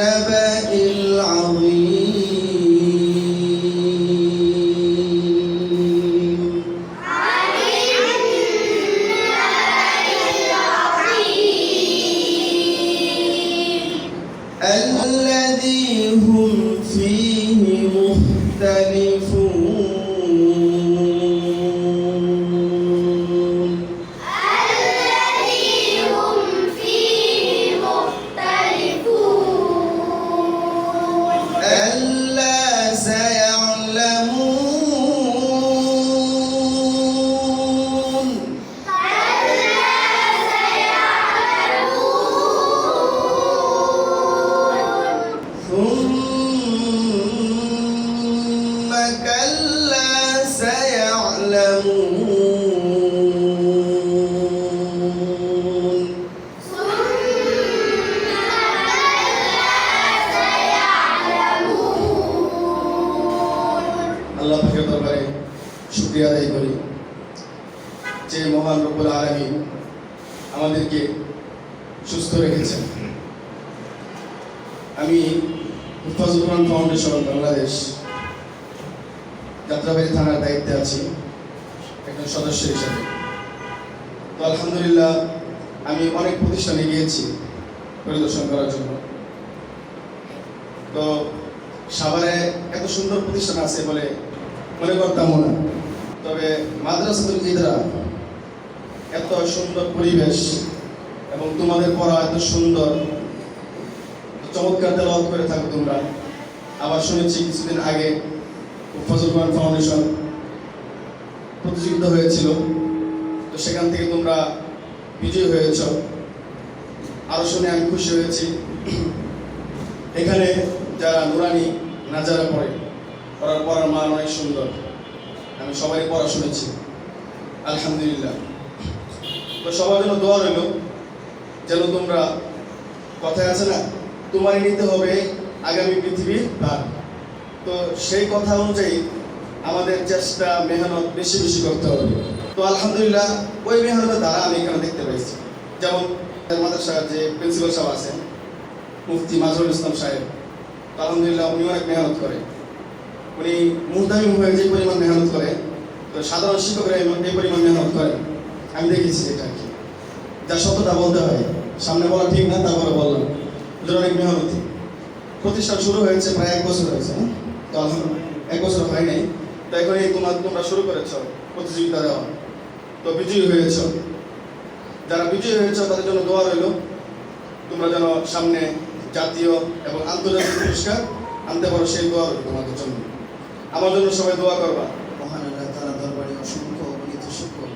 النبأ শুকরিয়া আদায় যে মহান রব্বুল আলামিন আমাদেরকে সুস্থ রেখেছেন। আমি রহমান ফাউন্ডেশন, বাংলাদেশ, যাত্রাবাড়ি থানার দায়িত্বে আছি। একজন সদস্য হিসেবে। তো আলহামদুলিল্লাহ, আমি অনেক প্রতিষ্ঠানে গিয়েছি পরিদর্শন করার জন্য। তো সাভারে এত সুন্দর প্রতিষ্ঠান আছে বলে মনে করতাম না। তবে মাদ্রাসাতুল ইদরা এত সুন্দর পরিবেশ এবং তোমাদের পড়া এত সুন্দর চমৎকার তেলাওয়াত করে থাকো তোমরা। আবার শুনেছি কিছুদিন আগে ফজল ফাউন্ডেশন প্রতিযোগিতা হয়েছিল। তো সেখান থেকে তোমরা বিজয়ী হয়েছ। আরও শুনে আমি খুশি হয়েছি। এখানে যারা নুরানি নাজারা পড়ে পড়ার পড়ার মান অনেক সুন্দর। আমি সবাই পড়া শুনেছি। আলহামদুলিল্লাহ। তো সবার জন্য দোয়া রইল, যেন তোমরা কথায় আছে না, তোমারই নিতে হবে আগামী পৃথিবীর ভার। তো সেই কথা অনুযায়ী আমাদের চেষ্টা, মেহনত বেশি বেশি করতে হবে। তো আলহামদুলিল্লাহ, ওই মেহনতের দ্বারা আমি এখানে দেখতে পাইছি যেমন মাদ্রাসার যে প্রিন্সিপাল সাহেব আছেন, মুফতি মাজহারুল ইসলাম সাহেব আলহামদুলিল্লাহ উনি অনেক মেহনত করে। উনি মুহতামিম হয়ে যে পরিমাণ মেহনত করে, তো সাধারণ শিক্ষকরা এই পরিমাণ মেহনত করে, আমি দেখেছি এটা আর কি। যা সত্যতা বলতে হয়, সামনে বলা ঠিক না, তারপরে বললাম। ওদের অনেক মেহনতি। প্রতিষ্ঠান শুরু হয়েছে প্রায় এক বছর হয়েছে হ্যাঁ? তো এক বছর হয় নাই। তো এখন এই তোমার তোমরা শুরু করেছ প্রতিযোগিতা দেওয়া। তো বিজয়ী হয়েছ। যারা বিজয়ী হয়েছ, তাদের জন্য দোয়া রইল। তোমরা যেন সামনে জাতীয় এবং আন্তর্জাতিক পুরস্কার আনতে পারো, সেই দোয়া রইল তোমাদের জন্য। আমার জন্য সবাই দোয়া করবা। মহান আল্লাহ তাআলা দরবারে অসংখ্য অগণিত শুকর।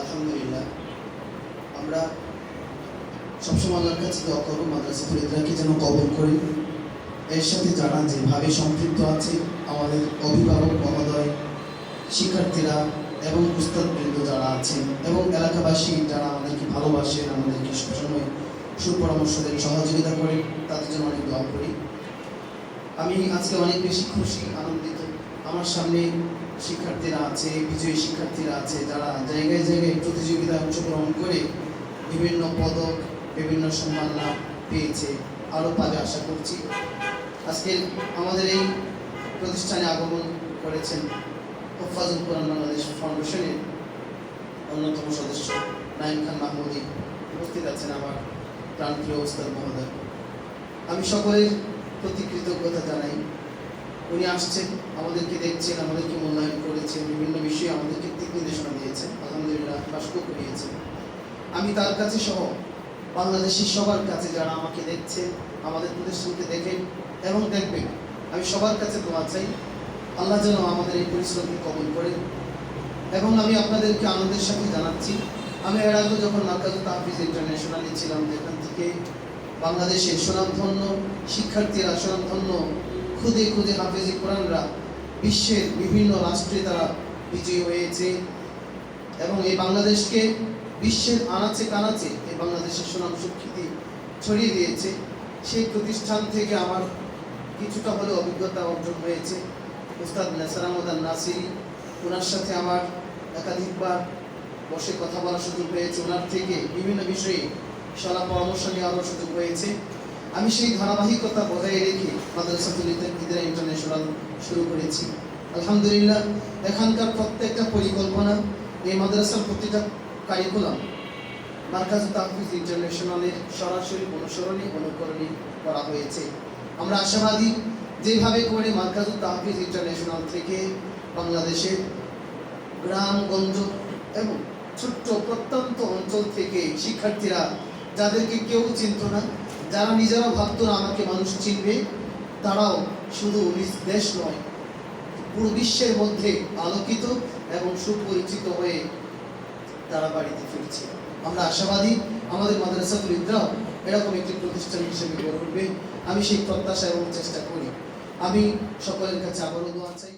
আলহামদুলিল্লাহ। আমরা সবসময় আল্লাহর কাছে দোয়া করব মাদ্রাসা ইদরাকে যেন কবল করি। এর সাথে যারা যেভাবে সম্পৃক্ত আছে, আমাদের অভিভাবক মহোদয়, শিক্ষার্থীরা এবং উস্তাদবৃন্দ যারা আছেন এবং এলাকাবাসী যারা আমাদেরকে ভালোবাসেন, আমাদেরকে সবসময় সুপরামর্শ দেন, সহযোগিতা করে তাদের জন্য অনেক দোয়া করি। আমি আজকে অনেক বেশি খুশি, আনন্দিত। আমার সামনে শিক্ষার্থীরা আছে, বিজয়ী শিক্ষার্থীরা আছে, যারা জায়গায় জায়গায় প্রতিযোগিতায় অংশগ্রহণ করে বিভিন্ন পদক, বিভিন্ন সম্মান লাভ পেয়েছে। আরও পাবে আশা করছি। আজকে আমাদের এই প্রতিষ্ঠানে আগমন করেছেন হোফাজুল কোরআন বাংলাদেশ ফাউন্ডেশনের অন্যতম সদস্য নাইম খান মাহমুদি। উপস্থিত আছেন আমার প্রাণপ্রিয় ওস্তাদ মহোদয়। আমি সকলের প্রতি কৃতজ্ঞতা জানাই। উনি আসছেন, আমাদেরকে দেখছেন, আমাদেরকে মূল্যায়ন করেছেন, বিভিন্ন বিষয়ে আমাদেরকে দিক নির্দেশনা দিয়েছেন। আলহামদুলিল্লাহ বাষ্প করিয়েছেন আমি তার কাছে সহ বাংলাদেশের সবার কাছে যারা আমাকে দেখছেন, আমাদের প্রতিষ্ঠানকে দেখেন এবং দেখবেন আমি সবার কাছে দোয়া চাই, আল্লাহ যেন আমাদের এই পরিশ্রমকে কবল করেন। এবং আমি আপনাদেরকে আনন্দের সাথে জানাচ্ছি, আমি এর আগে যখন মার্কাজ তাহফিজ ইন্টারন্যাশনালে ছিলাম, যেখান থেকে বাংলাদেশের সুনামধন্য শিক্ষার্থীরা, সুনামধন্য খুদে খুদে হাফিজি কোরআনরা বিশ্বের বিভিন্ন রাষ্ট্রে তারা বিজয়ী হয়েছে। এবং এই বাংলাদেশকে বিশ্বের আনাচে কানাচে এই বাংলাদেশের সুনাম সুখ্যাতি ছড়িয়ে দিয়েছে। সেই প্রতিষ্ঠান থেকে আমার কিছুটা হলেও অভিজ্ঞতা অর্জন হয়েছে। উস্তাদ নেসারামদান নাসিরি ওনার সাথে আমার একাধিকবার বসে কথা বলার সুযোগ হয়েছে। ওনার থেকে বিভিন্ন বিষয়ে সলা পরামর্শ নেওয়ারও সুযোগ হয়েছে। আমি সেই ধারাবাহিকতা বজায় রেখে মাদ্রাসাতুল ইদরা ইন্টারন্যাশনাল শুরু করেছি। আলহামদুলিল্লাহ, এখানকার প্রত্যেকটা পরিকল্পনা এই মাদ্রাসার প্রতিটা কারিকুলাম মার্কাজ তাহফিজ ইন্টারন্যাশনালের সরাসরি অনুসরণী অনুকরণী করা হয়েছে। আমরা আশাবাদী যেভাবে করে মার্কাজ তাহফিজ ইন্টারন্যাশনাল থেকে বাংলাদেশের গ্রামগঞ্জ এবং ছোট্ট প্রত্যন্ত অঞ্চল থেকে শিক্ষার্থীরা যাদেরকে কেউ চিনত না, যারা নিজেরা ভাবতো না আমাকে মানুষ চিনবে, তারাও শুধু দেশ নয়, পুরো বিশ্বের মধ্যে আলোকিত এবং সুপরিচিত হয়ে তারা বাড়িতে ফিরছে। আমরা আশাবাদী আমাদের মাদ্রাসাতুল ইদ্রাও এরকম একটি প্রতিষ্ঠান হিসেবে গড়ে উঠবে। আমি সেই প্রত্যাশা এবং চেষ্টা করি। আমি সকলের কাছে আবারও দোয়া চাই।